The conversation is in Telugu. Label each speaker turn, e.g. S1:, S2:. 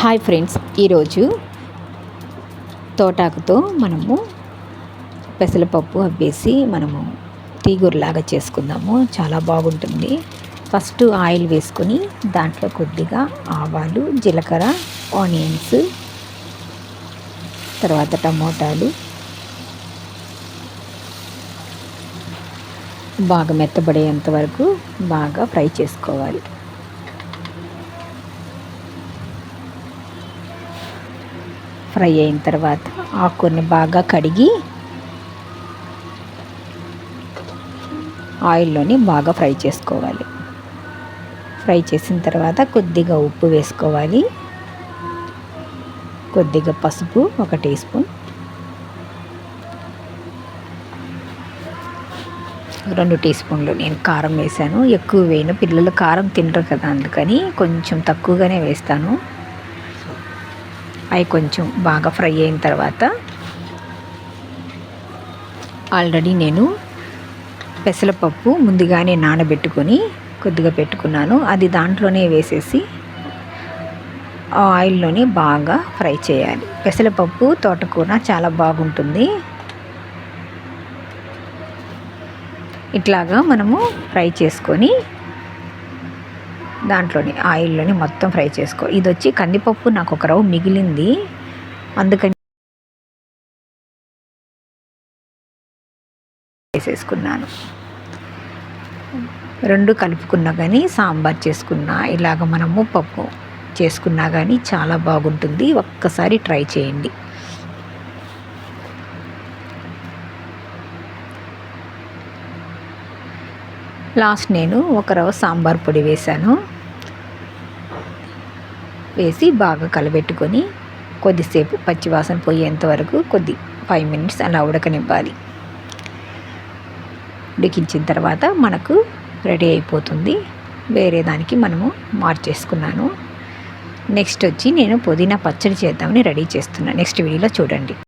S1: హాయ్ ఫ్రెండ్స్ ఈరోజు తోటాకుతో మనము పెసరపప్పు అవ్వేసి మనము తీగురులాగా చేసుకుందాము. చాలా బాగుంటుంది. ఫస్ట్ ఆయిల్ వేసుకొని దాంట్లో కొద్దిగా ఆవాలు జీలకర్ర ఆనియన్స్ తర్వాత టమోటాలు బాగా మెత్తబడేంత వరకు బాగా ఫ్రై చేసుకోవాలి. ఫ్రై అయిన తర్వాత ఆకుని బాగా కడిగి ఆయిల్లోని బాగా ఫ్రై చేసుకోవాలి. ఫ్రై చేసిన తర్వాత కొద్దిగా ఉప్పు వేసుకోవాలి. కొద్దిగా పసుపు ఒక టీ స్పూన్. రెండు టీ స్పూన్లు నేను కారం వేసాను. ఎక్కువ వేయను. పిల్లలు కారం తినరు కదా అందుకని కొంచెం తక్కువగానే వేస్తాను. అవి కొంచెం బాగా ఫ్రై అయిన తర్వాత ఆల్రెడీ నేను పెసరపప్పు ముందుగానే నానబెట్టుకొని కొద్దిగా పెట్టుకున్నాను. అది దాంట్లోనే వేసేసి ఆయిల్లోనే బాగా ఫ్రై చేయాలి. పెసరపప్పు తోటకూర చాలా బాగుంటుంది. ఇట్లాగా మనము ఫ్రై చేసుకొని దాంట్లోని ఆయిల్లోని మొత్తం ఫ్రై చేసుకో. ఇది వచ్చి కందిపప్పు నాకు ఒక రవ్వు మిగిలింది. అందుకని వేసేసుకున్నాను. రెండు కలుపుకున్నా కానీ సాంబార్ చేసుకున్నా ఇలాగ మనము పప్పు చేసుకున్నా కానీ చాలా బాగుంటుంది. ఒక్కసారి ట్రై చేయండి. లాస్ట్ నేను ఒక రవ్వ సాంబార్ పొడి వేశాను. వేసి బాగా కలబెట్టుకొని కొద్దిసేపు పచ్చివాసన పోయేంత వరకు కొద్ది ఫైవ్ మినిట్స్ అలా ఉడకనివ్వాలి. ఉడికించిన తర్వాత మనకు రెడీ అయిపోతుంది. వేరే దానికి మనము మార్చేసుకున్నాను. నెక్స్ట్ వచ్చి నేను పుదీనా పచ్చడి చేద్దామని రెడీ చేస్తున్నాను నెక్స్ట్ వీడియోలో చూడండి.